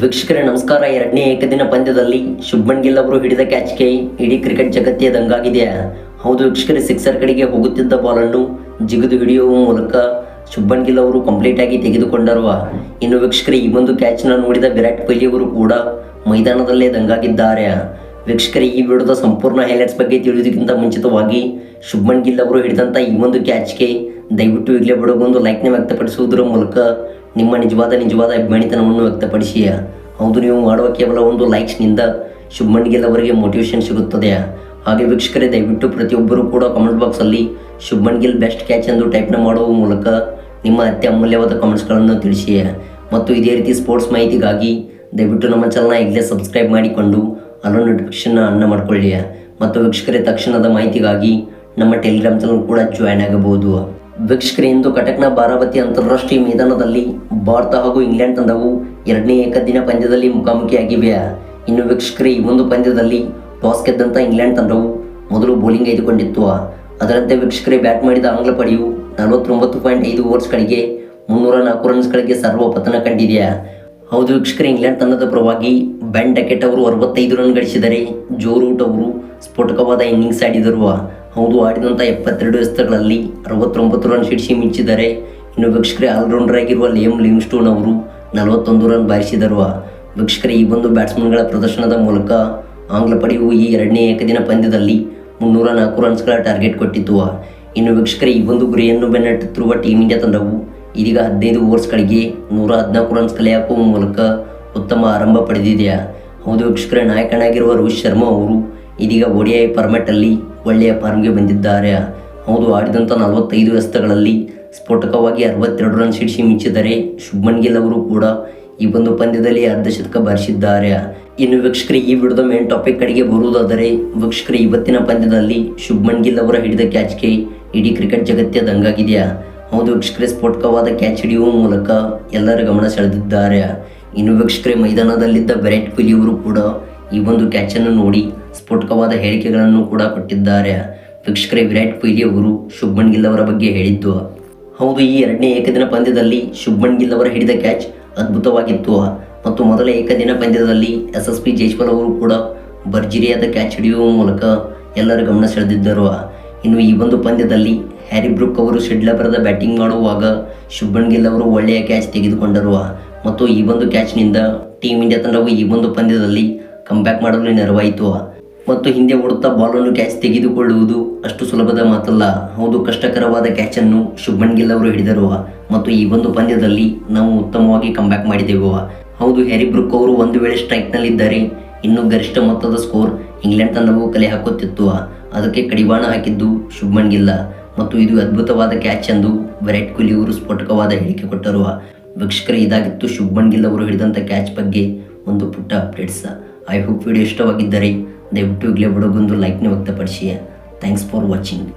ವೀಕ್ಷಕರೇ, ನಮಸ್ಕಾರ. ಎರಡನೇ ಏಕದಿನ ಪಂದ್ಯದಲ್ಲಿ ಶುಭ್ಮನ್ ಗಿಲ್ ಅವರು ಹಿಡಿದ ಕೈ ಇಡೀ ಕ್ರಿಕೆಟ್ ಜಗತ್ತೇ ದಂಗಾಗಿದೆ. ಹೌದು ವೀಕ್ಷಕರೇ ಸಿಕ್ಸರ್ ಕಡೆಗೆ ಹೋಗುತ್ತಿದ್ದ ಬಾಲನ್ನು ಜಿಗಿದು ಹಿಡಿಯುವ ಮೂಲಕ ಶುಭ್ಮನ್ ಗಿಲ್ ಅವರು ಕಂಪ್ಲೀಟ್ ಆಗಿ ತೆಗೆದುಕೊಂಡರು. ಇನ್ನು ವೀಕ್ಷಕರೇ, ಈ ಒಂದು ಕ್ಯಾಚ್ನ ನೋಡಿದ ವಿರಾಟ್ ಕೊಹ್ಲಿ ಅವರು ಕೂಡ ಮೈದಾನದಲ್ಲೇ ದಂಗಾಗಿದ್ದಾರೆ. ವೀಕ್ಷಕರೇ, ಈ ವಿಡಿಯೋದ ಸಂಪೂರ್ಣ ಹೈಲೈಟ್ಸ್ ಬಗ್ಗೆ ತಿಳಿಯೋದಕ್ಕಿಂತ ಮುಂಚಿತವಾಗಿ ಶುಭ್ಮನ್ ಗಿಲ್ ಅವರು ಹಿಡಿದಂಥ ಈ ಒಂದು ಕ್ಯಾಚ್ಗೆ ದಯವಿಟ್ಟು ಈಗಲೇ ಬಿಡೋಗೊಂದು ಲೈಕ್ನ ವ್ಯಕ್ತಪಡಿಸುವುದರ ಮೂಲಕ ನಿಮ್ಮ ನಿಜವಾದ ನಿಜವಾದ ಅಭಿಮಾನಿತನವನ್ನು ವ್ಯಕ್ತಪಡಿಸಿ ಹೌದು, ನೀವು ಮಾಡುವ ಕೇವಲ ಒಂದು ಲೈಕ್ಸ್ನಿಂದ ಶುಭ್ಮನ್ ಗಿಲ್ ಅವರಿಗೆ ಮೋಟಿವೇಶನ್ ಸಿಗುತ್ತದೆ. ಹಾಗೆ ವೀಕ್ಷಕರೇ, ದಯವಿಟ್ಟು ಪ್ರತಿಯೊಬ್ಬರೂ ಕೂಡ ಕಮೆಂಟ್ ಬಾಕ್ಸಲ್ಲಿ ಶುಭ್ಮನ್ ಗಿಲ್ ಬೆಸ್ಟ್ ಕ್ಯಾಚ್ ಎಂದು ಟೈಪ್ನ ಮಾಡುವ ಮೂಲಕ ನಿಮ್ಮ ಅತ್ಯ ಅಮೂಲ್ಯವಾದ ಕಮೆಂಟ್ಸ್ಗಳನ್ನು ತಿಳಿಸಿ ಮತ್ತು ಇದೇ ರೀತಿ ಸ್ಪೋರ್ಟ್ಸ್ ಮಾಹಿತಿಗಾಗಿ ದಯವಿಟ್ಟು ನಮ್ಮ ಚಾನಲ್ನ ಈಗಲೇ ಸಬ್ಸ್ಕ್ರೈಬ್ ಮಾಡಿಕೊಂಡು ಅಲ್ಲೋ ನೋಟಿಫಿಕೇಷನ್ನ ಅನ್ನ ಮಾಡಿಕೊಳ್ಳಿ ಮತ್ತು ವೀಕ್ಷಕರೇ, ತಕ್ಷಣದ ಮಾಹಿತಿಗಾಗಿ ನಮ್ಮ ಟೆಲಿಗ್ರಾಮ್ ಚಾನಲ್ ಕೂಡ ಜಾಯ್ನ್ ಆಗಬಹುದು. ವೀಕ್ಷಕರೇ ಇಂದು ಕಟಕ್ನ ಬಾರಾಬತಿ ಅಂತಾರಾಷ್ಟ್ರೀಯ ಮೈದಾನದಲ್ಲಿ ಭಾರತ ಹಾಗೂ ಇಂಗ್ಲೆಂಡ್ ತಂಡವು ಎರಡನೇ ಏಕದಿನ ಪಂದ್ಯದಲ್ಲಿ ಮುಖಾಮುಖಿಯಾಗಿವೆ. ಇನ್ನು ವೀಕ್ಷಕರೇ, ಈ ಒಂದು ಪಂದ್ಯದಲ್ಲಿ ಟಾಸ್ ಗೆದ್ದಂಥ ಇಂಗ್ಲೆಂಡ್ ತಂಡವು ಮೊದಲು ಬೌಲಿಂಗ್ ಆಯ್ದುಕೊಂಡಿತ್ತು. ಅದರಂತೆ ವೀಕ್ಷಕರೇ, ಬ್ಯಾಟ್ ಮಾಡಿದ ಆಂಗ್ಲ ಪಡೆಯು ನಲವತ್ತೊಂಬತ್ತು ಪಾಯಿಂಟ್ ಐದು ಓವರ್ಸ್ಗಳಿಗೆ ಮುನ್ನೂರ ನಾಲ್ಕು ರನ್ಸ್ಗಳಿಗೆ ಸರ್ವ ಪತನ ಕಂಡಿದೆ. ಹೌದು ವೀಕ್ಷಕರೇ, ಇಂಗ್ಲೆಂಡ್ ತಂಡದ ಪರವಾಗಿ ಬೆನ್ ಡಕೆಟ್ ಅವರು ಅರವತ್ತೈದು ರನ್ ಗಳಿಸಿದರೆ ಜೋ ರೂಟ್ ಅವರು ಸ್ಫೋಟಕವಾದ ಇನ್ನಿಂಗ್ಸ್ ಆಡಿದರು. ಹೌದು ಆಡಿದಂಥ ಎಪ್ಪತ್ತೆರಡು ಎಸೆತಗಳಲ್ಲಿ ಅರವತ್ತೊಂಬತ್ತು ರನ್ ಸಿಡಿಸಿ ಮಿಂಚಿದ್ದಾರೆ ಇನ್ನು ವೀಕ್ಷಕರೇ ಆಲ್ರೌಂಡರ್ ಆಗಿರುವ ಲಿಯಮ್ ಲಿವಿಂಗ್ಸ್ಟೋನ್ ಅವರು ನಲವತ್ತೊಂದು ರನ್ ಬಾರಿಸಿದರು. ವೀಕ್ಷಕರೇ, ಈ ಒಂದು ಬ್ಯಾಟ್ಸ್ಮನ್ಗಳ ಪ್ರದರ್ಶನದ ಮೂಲಕ ಆಂಗ್ಲ ಪಡೆಯು ಈ ಎರಡನೇ ಏಕದಿನ ಪಂದ್ಯದಲ್ಲಿ ಮುನ್ನೂರ ನಾಲ್ಕು ರನ್ಸ್ಗಳ ಟಾರ್ಗೆಟ್ ಕೊಟ್ಟಿತ್ತು ಇನ್ನು ವೀಕ್ಷಕರೇ, ಈ ಒಂದು ಗುರಿಯನ್ನು ಬೆನ್ನಟ್ಟುತ್ತಿರುವ ಟೀಮ್ ಇಂಡಿಯಾ ತಂಡವು ಇದೀಗ ಹದಿನೈದು ಓವರ್ಸ್ಗಳಿಗೆ ನೂರ ಹದಿನಾಲ್ಕು ರನ್ಸ್ ಕಲೆ ಹಾಕುವ ಮೂಲಕ ಉತ್ತಮ ಆರಂಭ ಪಡೆದಿದೆಯಾ ಹೌದು ವೀಕ್ಷಕರೇ, ನಾಯಕನಾಗಿರುವ ರೋಹಿತ್ ಶರ್ಮಾ ಅವರು ಇದೀಗ ಒಡಿಐ ಫಾರ್ಮ್ಯಾಟಲ್ಲಿ ಒಳ್ಳೆಯ ಫಾರ್ಮ್ಗೆ ಬಂದಿದ್ದಾರೆ. ಹೌದು ಆಡಿದಂಥ ನಲವತ್ತೈದು ಎಸೆತಗಳಲ್ಲಿ ಸ್ಫೋಟಕವಾಗಿ ಅರವತ್ತೆರಡು ರನ್ ಸಿಡಿಸಿ ಮಿಂಚಿದರೆ ಶುಭ್ಮನ್ ಗಿಲ್ ಅವರು ಕೂಡ ಈ ಒಂದು ಪಂದ್ಯದಲ್ಲಿ ಅರ್ಧ ಶತಕ ಬಾರಿಸಿದ್ದಾರೆ. ಇನ್ನು ವೀಕ್ಷಕರೇ, ಈ ವಿಡಿಯೋದ ಮೇನ್ ಟಾಪಿಕ್ ಕಡೆಗೆ ಬರುವುದಾದರೆ, ವೀಕ್ಷಕರು, ಇವತ್ತಿನ ಪಂದ್ಯದಲ್ಲಿ ಶುಭ್ಮನ್ ಗಿಲ್ ಅವರ ಹಿಡಿದ ಕ್ಯಾಚ್ಗೆ ಇಡೀ ಕ್ರಿಕೆಟ್ ಜಗತ್ತೇ ದಂಗಾಗಿದೆಯಾ? ಹೌದು ವೀಕ್ಷಕರೇ, ಸ್ಫೋಟಕವಾದ ಕ್ಯಾಚ್ ಹಿಡಿಯುವ ಮೂಲಕ ಎಲ್ಲರ ಗಮನ ಸೆಳೆದಿದ್ದಾರೆ. ಇನ್ನು ವೀಕ್ಷಕರೇ, ಮೈದಾನದಲ್ಲಿದ್ದ ವಿರಾಟ್ ಕೊಹ್ಲಿ ಅವರು ಕೂಡ ಈ ಒಂದು ಕ್ಯಾಚನ್ನು ನೋಡಿ ಸ್ಫೋಟಕವಾದ ಹೇಳಿಕೆಗಳನ್ನು ಕೂಡ ಕೊಟ್ಟಿದ್ದಾರೆ. ವೀಕ್ಷಕರೇ, ವಿರಾಟ್ ಕೊಹ್ಲಿ ಅವರು ಶುಭ್ಮನ್ ಗಿಲ್ ಅವರ ಬಗ್ಗೆ ಹೇಳಿದ್ದು. ಹೌದು, ಈ ಎರಡನೇ ಏಕದಿನ ಪಂದ್ಯದಲ್ಲಿ ಶುಭ್ಮನ್ ಗಿಲ್ ಅವರ ಹಿಡಿದ ಕ್ಯಾಚ್ ಅದ್ಭುತವಾಗಿತ್ತು. ಮತ್ತು ಮೊದಲ ಏಕದಿನ ಪಂದ್ಯದಲ್ಲಿ ಎಸ್ ಎಸ್ ಪಿ ಜೈಸ್ವಾಲ್ ಅವರು ಕೂಡ ಭರ್ಜರಿಯಾದ ಕ್ಯಾಚ್ ಹಿಡಿಯುವ ಮೂಲಕ ಎಲ್ಲರ ಗಮನ ಸೆಳೆದಿದ್ದರು. ಇನ್ನು ಈ ಒಂದು ಪಂದ್ಯದಲ್ಲಿ ಹ್ಯಾರಿ ಬ್ರೂಕ್ ಅವರು ಶೆಡ್ಲಬರದ ಬ್ಯಾಟಿಂಗ್ ಮಾಡುವಾಗ ಶುಭ್ಮನ್ ಗಿಲ್ ಅವರು ಒಳ್ಳೆಯ ಕ್ಯಾಚ್ ತೆಗೆದುಕೊಂಡರು. ಮತ್ತು ಈ ಒಂದು ಕ್ಯಾಚ್ನಿಂದ ಟೀಮ್ ಇಂಡಿಯಾ ತಂಡವು ಈ ಒಂದು ಪಂದ್ಯದಲ್ಲಿ ಕಂಬ್ಯಾಕ್ ಮಾಡಲು ನೆರವಾಯಿತು. ಮತ್ತು ಹಿಂದೆ ಓಡುತ್ತಾ ಬಾಲನ್ನು ಕ್ಯಾಚ್ ತೆಗೆದುಕೊಳ್ಳುವುದು ಅಷ್ಟು ಸುಲಭದ ಮಾತಲ್ಲ. ಹೌದು, ಕಷ್ಟಕರವಾದ ಕ್ಯಾಚನ್ನು ಶುಭ್ಮನ್ ಗಿಲ್ ಅವರು ಹಿಡಿದರು ಮತ್ತು ಈ ಒಂದು ಪಂದ್ಯದಲ್ಲಿ ನಾವು ಉತ್ತಮವಾಗಿ ಕಂಬ್ಯಾಕ್ ಮಾಡಿದೆವು ಹೌದು, ಹ್ಯಾರಿ ಬ್ರುಕ್ ಅವರು ಒಂದು ವೇಳೆ ಸ್ಟ್ರೈಕ್ನಲ್ಲಿದ್ದರೆ ಇನ್ನೂ ಗರಿಷ್ಠ ಮೊತ್ತದ ಸ್ಕೋರ್ ಇಂಗ್ಲೆಂಡ್ ತಂಡವು ಕಲೆ ಹಾಕುತ್ತಿತ್ತು. ಅದಕ್ಕೆ ಕಡಿವಾಣ ಹಾಕಿದ್ದು ಶುಭ್ಮನ್ ಗಿಲ್ಲ ಮತ್ತು ಇದು ಅದ್ಭುತವಾದ ಕ್ಯಾಚ್ ಎಂದು ವಿರಾಟ್ ಕೊಹ್ಲಿ ಅವರು ಸ್ಫೋಟಕವಾದ ಹೇಳಿಕೆ ಕೊಟ್ಟರು. ವೀಕ್ಷಕರ, ಇದಾಗಿತ್ತು ಶುಭ್ಮನ್ ಗಿಲ್ ಅವರು ಹಿಡಿದಂಥ ಕ್ಯಾಚ್ ಬಗ್ಗೆ ಒಂದು ಪುಟ್ಟ ಅಪ್ಡೇಟ್ಸ್ ಐ ಹೋಪ್ ವಿಡಿಯೋ ಇಷ್ಟವಾಗಿದ್ದರೆ ದಯವಿಟ್ಟು ಈಗಲೇ ಬಿಡೋಗೊಂದು ಲೈಕ್ನ ವ್ಯಕ್ತಪಡಿಸಿ. Thanks for watching